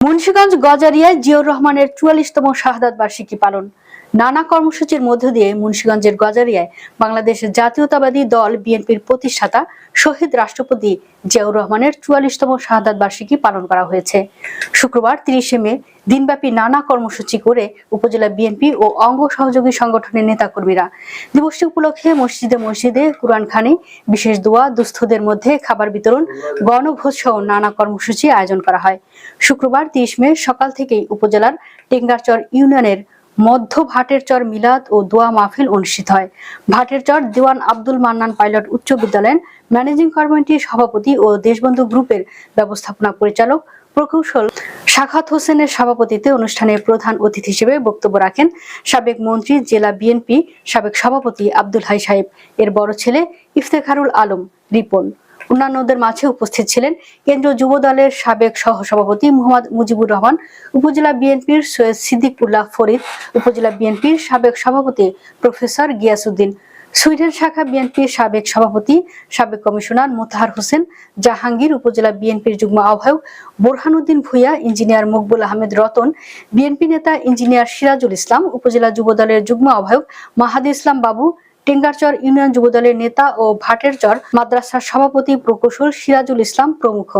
মুন্সিগঞ্জ গজারিয়ায় জিয়র রহমানের চুয়াল্লিশতম শাহাদাত বার্ষিকী পালন। নানা কর্মসূচির মধ্য দিয়ে মুন্সিগঞ্জের গজারিয়ায় বাংলাদেশের জাতীয়তাবাদী দল বিএনপির প্রতিষ্ঠাতা শহীদ রাষ্ট্রপতি জিয়াউর রহমানের চুয়াল্লিশতম শাহাদাত বার্ষিকী পালন করা হয়েছে। শুক্রবার তিরিশে মে দিনব্যাপী নানা কর্মসূচি করে উপজেলা বিএনপি ও অঙ্গ সহযোগী সংগঠনের নেতাকর্মীরা। দিবসটি উপলক্ষে মসজিদে মসজিদে কুরআন খানে, বিশেষ দোয়া, দুস্থদের মধ্যে খাবার বিতরণ, গণভোজ সহ নানা কর্মসূচি আয়োজন করা হয়। শুক্রবার তিরিশ মে সকাল থেকেই উপজেলার টেঙ্গারচর ইউনিয়নের মধ্য ভাটের চর মিলাদ ও দোয়া মাহফিল অনুষ্ঠিত হয়। ভাটের চর দিওয়ান আব্দুল মান্নান পাইলট উচ্চ বিদ্যালয়ের ম্যানেজিং কমিটির সভাপতি ও দেশবন্ধু গ্রুপের ব্যবস্থাপনা পরিচালক প্রকৌশল সাখাত হোসেনের সভাপতিতে অনুষ্ঠানে প্রধান অতিথি হিসেবে বক্তব্য রাখেন সাবেক মন্ত্রী, জেলা বিএনপি সাবেক সভাপতি আব্দুল হাই সাহেব। এর বড় ছেলে ইফতেখারুল আলম রিপন। অন্যান্যদের মাঝে উপস্থিত ছিলেন কেন্দ্রীয় যুব দলের সাবেক সহ সভাপতি মোহাম্মদ মুজিবুর রহমান, উপজেলা বিএনপির সৈয়দ সিদ্দিকুল্লাহ ফরিদ, উপজেলা বিএনপির সাবেক সভাপতি প্রফেসর গিয়াসউদ্দিন, সুইডেন শাখা বিএনপির সাবেক সভাপতি, সাবেক কমিশনার মোতাহার হোসেন, জাহাঙ্গীর, উপজেলা বিএনপির যুগ্ম আহ্বায়ক বোরহানুদ্দিন ভুইয়া, ইঞ্জিনিয়ার মকবুল আহমেদ রতন, বিএনপি নেতা ইঞ্জিনিয়ার সিরাজুল ইসলাম, উপজেলা যুব দলের যুগ্ম আহ্বায়ক মাহাদি ইসলাম বাবু টেঙ্গারচর ইউনিয়ন যুবদলের নেতা ও ভাটেরচর মাদ্রাসার সভাপতি প্রকৌশল সিরাজুল ইসলাম প্রমুখ।